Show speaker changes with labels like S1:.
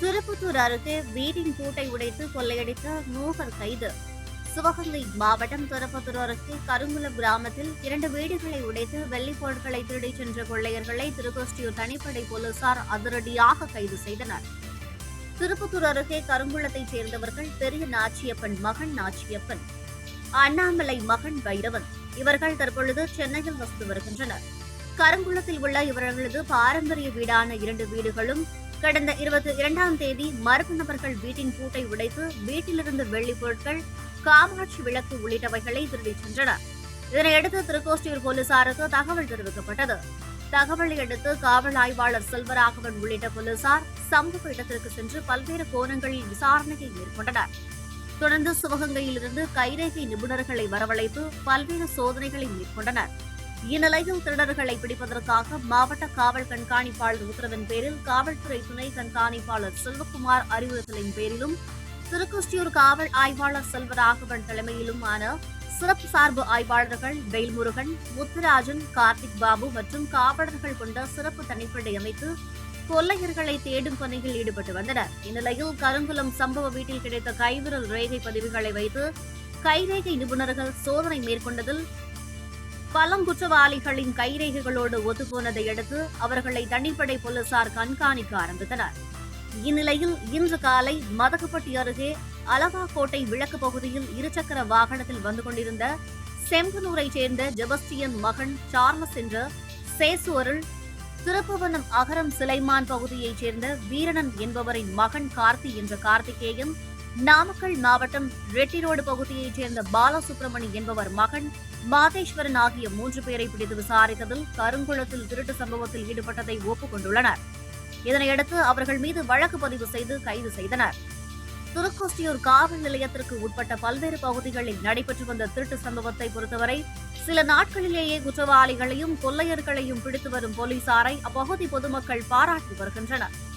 S1: திருப்பத்தூர் அருகே வீட்டின் பூட்டை உடைத்து கொள்ளையடித்த மூவர் கைது. சிவகங்கை மாவட்டம் திருப்பத்தூர் அருகே கருங்குளம் கிராமத்தில் இரண்டு வீடுகளை உடைத்து வெள்ளிப் பொருட்களை திருடிச் சென்ற கொள்ளையர்களை திருக்கோஷ்டியூர் தனிப்படை போலீசார் அதிரடியாக கைது செய்தனர். திருப்பத்தூர் அருகே கருங்குளத்தைச் சேர்ந்தவர்கள் பெரிய நாச்சியப்பன் மகன் நாச்சியப்பன் அண்ணாமலை மகன் பைரவன் இவர்கள் தற்பொழுது சென்னையில் வசித்து வருகின்றனர். கருங்குளத்தில் உள்ள இவர்களது பாரம்பரிய வீடான இரண்டு வீடுகளும் கடந்த இருபத்தி இரண்டாம் தேதி மர்ம நபர்கள் வீட்டின் பூட்டை உடைத்து வீட்டிலிருந்து வெள்ளி பொருட்கள் காமாட்சி விளக்கு உள்ளிட்டவைகளை திருடிச் சென்றனர். இதனையடுத்து திருக்கோஷ்டியூர் போலீசாருக்கு தகவல் தெரிவிக்கப்பட்டது. தகவலை அடுத்து காவல் ஆய்வாளர் செல்வராகவன் உள்ளிட்ட போலீசார் சம்பவ இடத்திற்கு சென்று பல்வேறு கோணங்களில் விசாரணையை மேற்கொண்டனர். தொடர்ந்து சிவகங்கையிலிருந்து கைரேகை நிபுணர்களை வரவழைத்து பல்வேறு சோதனைகளை மேற்கொண்டனர். இந்நிலையில் திருடர்களை பிடிப்பதற்காக மாவட்ட காவல் கண்காணிப்பாளர் உத்தரவின் பேரில் காவல்துறை துணை கண்காணிப்பாளர் செல்வகுமார் அறிவுறுத்தலின் பேரிலும் திருக்குஷ்டியூர் காவல் ஆய்வாளர் செல்வராகவன் தலைமையிலுமான சிறப்பு சார்பு ஆய்வாளர்கள் வேல்முருகன் முத்துராஜன் கார்த்திக் பாபு மற்றும் காவலர்கள் கொண்ட சிறப்பு தனிப்படை அமைத்து கொள்ளையர்களை தேடும் பணியில் ஈடுபட்டு வந்தனர். இந்நிலையில் கருங்குளம் சம்பவ வீட்டில் கிடைத்த கைவிரல் ரேகை பதிவுகளை வைத்து கைரேகை நிபுணர்கள் சோதனை மேற்கொண்டதில் பலம் குற்றவாளிகளின் கைரேகைகளோடு ஒத்துப்போனதை அடுத்து அவர்களை தனிப்படை போலீசார் கண்காணிக்க ஆரம்பித்தனர். இந்நிலையில் இன்று காலை மதகுப்பட்டி அருகே அலவாக்கோட்டை விளக்கு பகுதியில் இருசக்கர வாகனத்தில் வந்து கொண்டிருந்த செம்பனூரைச் சேர்ந்த ஜெபஸ்டியன் மகன் சார்மஸ் என்ற சேசுவருள் திருப்புவனம் அகரம் சிலைமான் பகுதியைச் சேர்ந்த வீரணன் என்பவரின் மகன் கார்த்தி என்ற கார்த்திகேயன் நாமக்கல் மாவட்டம் ரெட்டி ரோடு பகுதியைச் சேர்ந்த பாலசுப்ரமணி என்பவர் மகன் மாதேஸ்வரன் ஆகிய மூன்று பேரை பிடித்து விசாரித்ததில் கருங்குளத்தில் திருட்டு சம்பவத்தில் ஈடுபட்டதை ஒப்புக்கொண்டுள்ளனர். இதனையடுத்து அவர்கள் மீது வழக்கு பதிவு செய்து கைது செய்தனர். திருக்கோஷ்டியூர் காவல் நிலையத்திற்கு உட்பட்ட பல்வேறு பகுதிகளில் நடைபெற்று வந்த திருட்டு சம்பவத்தை பொறுத்தவரை சில நாட்களிலேயே குற்றவாளிகளையும் கொள்ளையர்களையும் பிடித்து வரும் போலீசாரை அப்பகுதி பொதுமக்கள் பாராட்டி வருகின்றனர்.